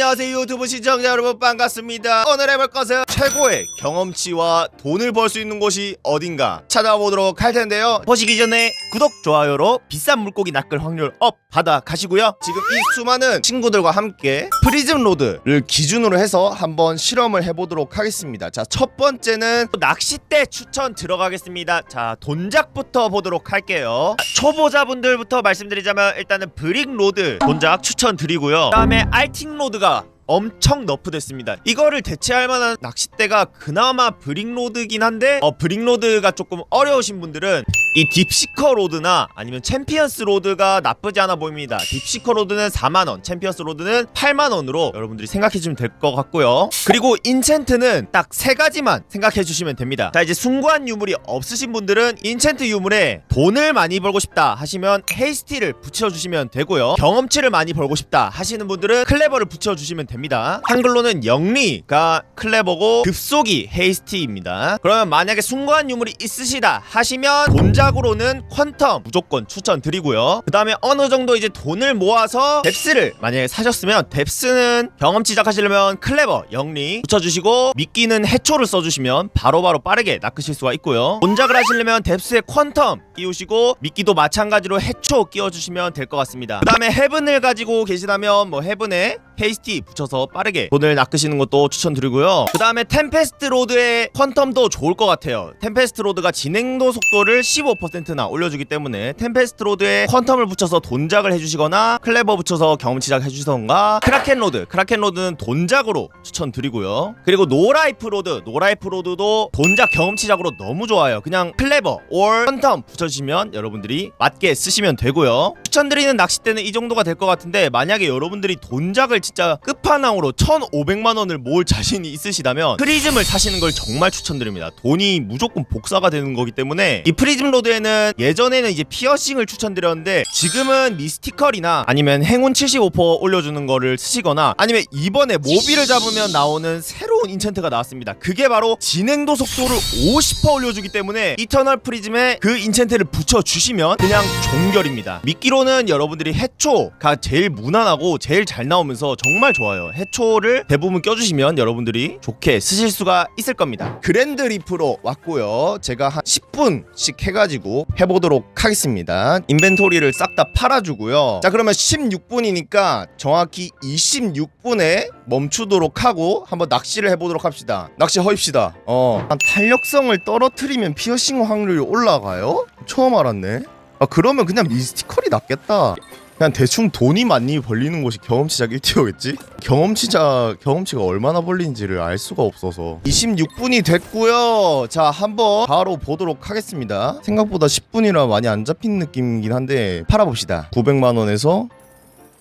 안녕하세요 유튜브 시청자 여러분 반갑습니다. 오늘 해볼 것은 최고의 경험치와 돈을 벌 수 있는 곳이 어딘가 찾아보도록 할 텐데요. 보시기 전에 구독 좋아요로 비싼 물고기 낚을 확률 업 받아 가시고요. 지금 이 수많은 친구들과 함께 프리즘 로드를 기준으로 해서 한번 실험을 해보도록 하겠습니다. 자 첫 번째는 낚싯대 추천 들어가겠습니다. 자 돈작부터 보도록 할게요. 초보자분들부터 말씀드리자면 일단은 브릭 로드 돈작 추천드리고요. 그 다음에 알팅 로드가 엄청 너프됐습니다. 이거를 대체할 만한 낚싯대가 그나마 브릭로드긴 한데 어 브릭로드가 조금 어려우신 분들은 이 딥시커 로드나 아니면 챔피언스 로드가 나쁘지 않아 보입니다. 딥시커 로드는 4만 원, 챔피언스 로드는 8만 원으로 여러분들이 생각해 주면 될 것 같고요. 그리고 인챈트는 딱 세 가지만 생각해 주시면 됩니다. 자 이제 숭고한 유물이 없으신 분들은 인챈트 유물에 돈을 많이 벌고 싶다 하시면 헤이스티를 붙여 주시면 되고요. 경험치를 많이 벌고 싶다 하시는 분들은 클레버를 붙여 주시면 됩니다. 한글로는 영리가 클레버고 급속이 헤이스티입니다. 그러면 만약에 숭고한 유물이 있으시다 하시면 본 작으로는 퀀텀 무조건 추천드리고요. 그 다음에 어느 정도 이제 돈을 모아서 뎁스를 만약에 사셨으면 뎁스는 경험치 시작하시려면 클레버 영리 붙여주시고 미끼는 해초를 써주시면 바로바로 빠르게 낚으실 수가 있고요. 본작을 하시려면 뎁스에 퀀텀 끼우시고 미끼도 마찬가지로 해초 끼워주시면 될 것 같습니다. 그 다음에 헤븐을 가지고 계시다면 뭐 헤븐에 페이스티 붙여서 빠르게 돈을 낚으시는 것도 추천드리고요. 그 다음에 템페스트 로드의 퀀텀도 좋을 것 같아요. 템페스트 로드가 진행도 속도를 15%나 올려주기 때문에 템페스트 로드에 퀀텀을 붙여서 돈작을 해주시거나 클레버 붙여서 경험치작 해주시던가 크라켄 로드, 크라켄 로드는 돈작으로 추천드리고요. 그리고 노라이프 로드, 노라이프 로드도 돈작 경험치작으로 너무 좋아요. 그냥 클레버 or 퀀텀 붙여주시면 여러분들이 맞게 쓰시면 되고요. 추천드리는 낚싯대는 이 정도가 될 것 같은데 만약에 여러분들이 돈작을 진짜 끝판왕으로 1,500만 원을 모을 자신이 있으시다면 프리즘을 사시는 걸 정말 추천드립니다. 돈이 무조건 복사가 되는 거기 때문에 이 프리즘 로드에는 예전에는 이제 피어싱을 추천드렸는데 지금은 미스티컬이나 아니면 행운 75% 올려주는 거를 쓰시거나 아니면 이번에 모비를 잡으면 나오는 새로운 인챈트가 나왔습니다. 그게 바로 진행도 속도를 50% 올려주기 때문에 이터널 프리즘에 그 인챈트를 붙여주시면 그냥 종결입니다. 미끼로는 여러분들이 해초가 제일 무난하고 제일 잘 나오면서 정말 좋아요. 해초를 대부분 껴주시면 여러분들이 좋게 쓰실 수가 있을 겁니다. 그랜드 리프로 왔고요. 제가 한 10분씩 해가지고 해보도록 하겠습니다. 인벤토리를 싹 다 팔아주고요. 자 그러면 16분이니까 정확히 26분에 멈추도록 하고 한번 낚시를 해보도록 합시다. 낚시 허입시다. 어. 한 탄력성을 떨어뜨리면 피어싱 확률이 올라가요? 처음 알았네. 아 그러면 그냥 미스티컬이 낫겠다. 그냥 대충 돈이 많이 벌리는 곳이 경험치작 1티어겠지? 경험치작 경험치가 얼마나 벌리는지를 알 수가 없어서 26분이 됐고요 자 한번 바로 보도록 하겠습니다 생각보다 10분이라 많이 안 잡힌 느낌이긴 한데 팔아봅시다 900만원에서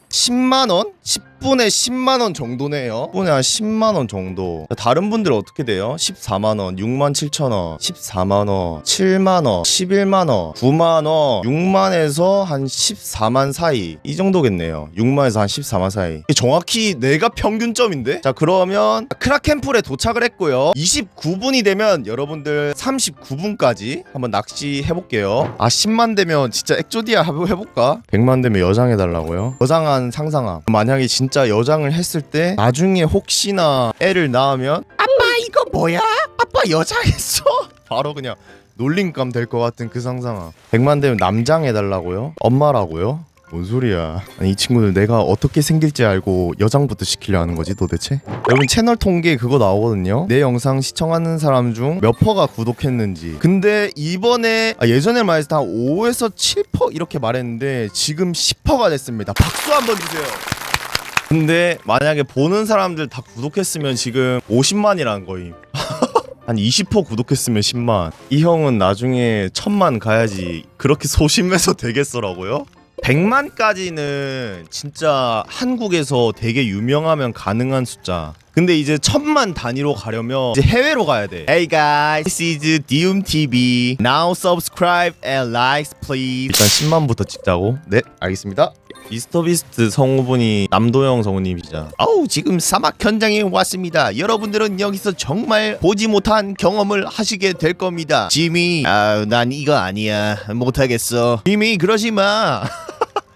10만원? 10 분에 10만원 정도네요 10분에 한 10만원 정도 다른 분들 어떻게 돼요? 14만원, 6만 7천원, 14만원, 7만원, 11만원, 9만원, 6만에서 한 14만 사이 이 정도겠네요 6만에서 한 14만 사이 정확히 내가 평균점인데? 자 그러면 크라켄풀에 도착을 했고요 29분이 되면 여러분들 39분까지 한번 낚시 해볼게요 아 10만 되면 진짜 액조디아 해볼까? 100만 되면 여장 해달라고요? 여장한 상상함 만약에 진짜 여장을 했을 때 나중에 혹시나 애를 낳으면 아빠 이거 뭐야? 아빠 여장했어? 바로 그냥 놀림감 될 것 같은 그 상상함 100만 되면 남장 해달라고요? 엄마라고요? 뭔 소리야 아니, 이 친구들 내가 어떻게 생길지 알고 여장부터 시키려 하는 거지 도대체? 여러분 채널 통계 그거 나오거든요 내 영상 시청하는 사람 중 몇 퍼가 구독했는지 근데 이번에 아, 예전에 때한 5에서 7퍼 이렇게 말했는데 지금 10퍼가 됐습니다 박수 한번 주세요 근데 만약에 보는 사람들 다 구독했으면 지금 50만이라는 거임. 한 20% 구독했으면 10만. 이 형은 나중에 천만 가야지 그렇게 소심해서 되겠어라고요? 100만까지는 진짜 한국에서 되게 유명하면 가능한 숫자 근데 이제 천만 단위로 가려면 이제 해외로 가야 돼. Hey guys, this is Dium TV Now subscribe and like please. 일단 10만부터 찍자고? 네 알겠습니다. 미스터비스트 성우분이 남도영 성우님이자 아우 지금 사막 현장에 왔습니다. 여러분들은 여기서 정말 보지 못한 경험을 하시게 될 겁니다. 지미 아난 이거 아니야. 못하겠어. 지미 그러지마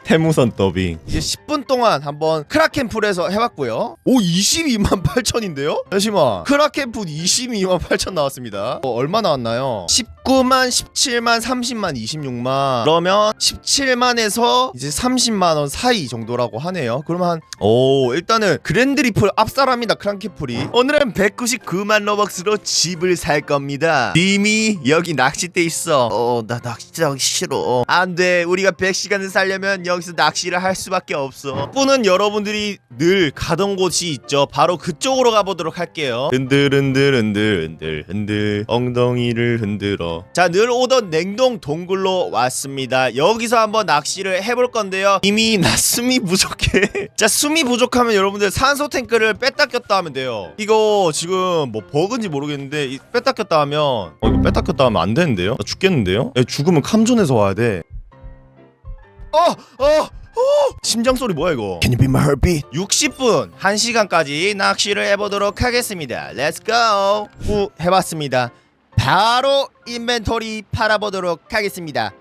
해무선 더빙. 이제 10분 동안 한번 크라켄풀에서 해봤고요. 오 22만 8천인데요? 잠시만 크라켄풀 22만 8천 나왔습니다. 어, 얼마 나왔나요? 19만 17만 30만 26만. 그러면 17만에서 이제 30만 원 사이 정도라고 하네요. 그러면 오 일단은 그랜드리플 압살합니다 크라켄풀이. 오늘은 199만 로벅스로 집을 살 겁니다. 님이 여기 낚싯대 있어. 어 나 낚시하기 싫어. 안 돼. 우리가 100시간을 살려면 여기 서 낚시를 할 수밖에 없어. 뿌는 여러분들이 늘 가던 곳이 있죠. 바로 그쪽으로 가보도록 할게요. 흔들 흔들 흔들 흔들 흔들. 엉덩이를 흔들어. 자 늘 오던 냉동 동굴로 왔습니다. 여기서 한번 낚시를 해볼 건데요. 이미 나 숨이 부족해. 자 숨이 부족하면 여러분들 산소 탱크를 뺐다 꼈다 하면 돼요. 이거 지금 뭐 버그인지 모르겠는데 이 뺐다 꼈다 하면 어 이거 뺐다 꼈다 하면 안 되는데요? 나 죽겠는데요? 야, 죽으면 캄존에서 와야 돼 어! 어! 어! 심장 소리 뭐야 이거? Can you be my heartbeat? 60분 1시간까지 낚시를 해보도록 하겠습니다. Let's go. 후 해봤습니다. 바로 인벤토리 팔아보도록 하겠습니다.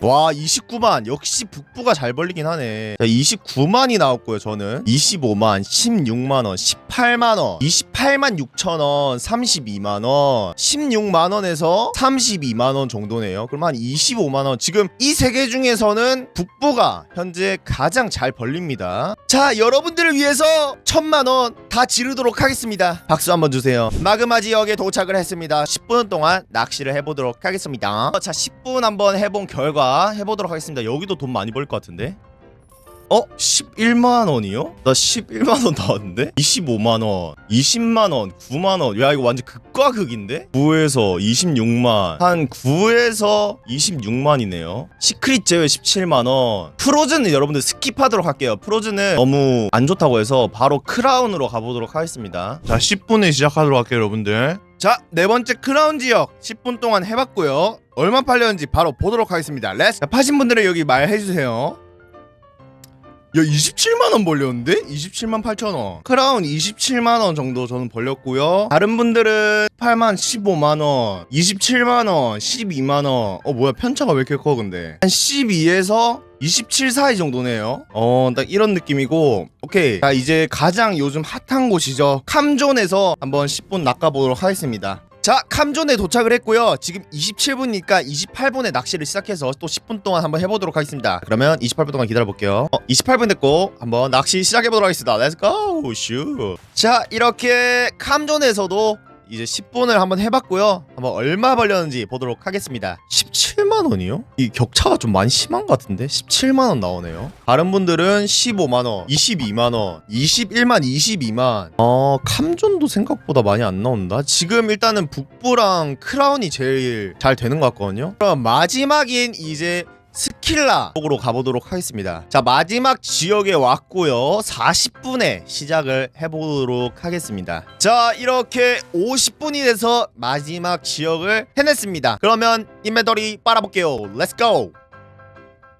와 29만. 역시 북부가 잘 벌리긴 하네. 자, 29만이 나왔고요 저는. 25만 16만원 18만원. 28만 6천원 32만원. 16만원에서 32만원 정도네요. 그럼 한 25만원. 지금 이 세 개 중에서는 북부가 현재 가장 잘 벌립니다. 자 여러분들을 위해서 천만원 다 지르도록 하겠습니다. 박수 한번 주세요. 마그마 지역에 도착을 했습니다. 10분 동안 낚시를 해보도록 하겠습니다. 자 10분 한번 해본 결과 해보도록 하겠습니다. 여기도 돈 많이 벌 것 같은데 어? 11만 원이요? 나 11만 원 나왔는데? 25만 원, 20만 원, 9만 원. 야 이거 완전 극과 극인데? 9에서 26만, 한 9에서 26만이네요. 시크릿 제외 17만 원. 프로즈는 여러분들 스킵하도록 할게요. 프로즈는 너무 안 좋다고 해서 바로 크라운으로 가보도록 하겠습니다. 자 10분에 시작하도록 할게요 여러분들. 자, 네 번째 크라운 지역 10분 동안 해봤고요. 얼마 팔렸는지 바로 보도록 하겠습니다. 렛츠. 자, 파신 분들은 여기 말해주세요. 야 27만 원 벌렸는데? 27만 8천 원. 크라운 27만 원 정도 저는 벌렸고요. 다른 분들은 8만 15만 원, 27만 원, 12만 원. 어 뭐야 편차가 왜 이렇게 커 근데? 한 12에서 27 사이 정도네요. 어, 딱 이런 느낌이고. 오케이. 자, 이제 가장 요즘 핫한 곳이죠. 캄존에서 한번 10분 낚아보도록 하겠습니다. 자, 캄존에 도착을 했고요. 지금 27분이니까 28분에 낚시를 시작해서 또 10분 동안 한번 해보도록 하겠습니다. 그러면 28분 동안 기다려볼게요. 어, 28분 됐고 한번 낚시 시작해보도록 하겠습니다. 렛츠고! 슈! 자, 이렇게 캄존에서도 이제 10분을 한번 해봤고요. 한번 얼마 벌렸는지 보도록 하겠습니다. 17만 원이요? 이 격차가 좀 많이 심한 것 같은데 17만 원 나오네요. 다른 분들은 15만 원, 22만 원, 21만, 22만. 어 캄존도 생각보다 많이 안 나온다. 지금 일단은 북부랑 크라운이 제일 잘 되는 것 같거든요. 그럼 마지막인 이제 스킬라 쪽으로 가보도록 하겠습니다. 자 마지막 지역에 왔고요. 40분에 시작을 해보도록 하겠습니다. 자 이렇게 50분이 돼서 마지막 지역을 해냈습니다. 그러면 인벤토리 빨아볼게요. 렛츠고!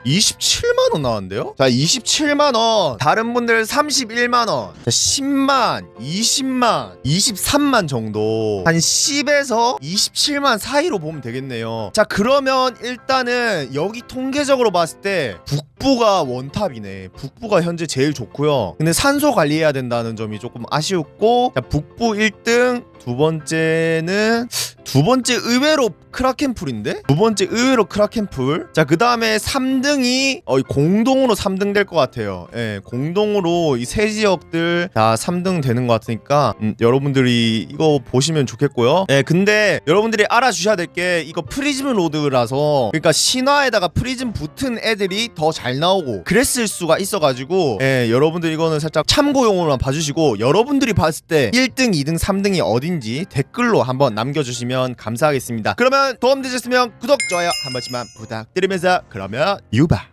27만 원 나왔는데요? 자, 27만 원. 다른 분들 31만 원. 자, 10만, 20만, 23만 정도. 한 10에서 27만 사이로 보면 되겠네요. 자, 그러면 일단은 여기 통계적으로 봤을 때 북부가 원탑이네. 북부가 현재 제일 좋고요. 근데 산소 관리해야 된다는 점이 조금 아쉬웠고, 자, 북부 1등, 두 번째는 두 번째 의외로 크라켄풀인데? 두 번째 의외로 크라켄풀. 자, 그 다음에 3등이 어, 공동으로 3등 될 것 같아요. 예, 공동으로 이 세 지역들 다 3등 되는 것 같으니까 음, 여러분들이 이거 보시면 좋겠고요. 예, 근데 여러분들이 알아주셔야 될 게 이거 프리즘 로드라서 그러니까 신화에다가 프리즘 붙은 애들이 더 잘 나오고 그랬을 수가 있어가지고 예, 여러분들 이거는 살짝 참고용으로만 봐주시고 여러분들이 봤을 때 1등, 2등, 3등이 어딘지 댓글로 한번 남겨주시면 감사하겠습니다. 그러면 도움 되셨으면 구독, 좋아요 한 번씩만 부탁드리면서 그러면 유바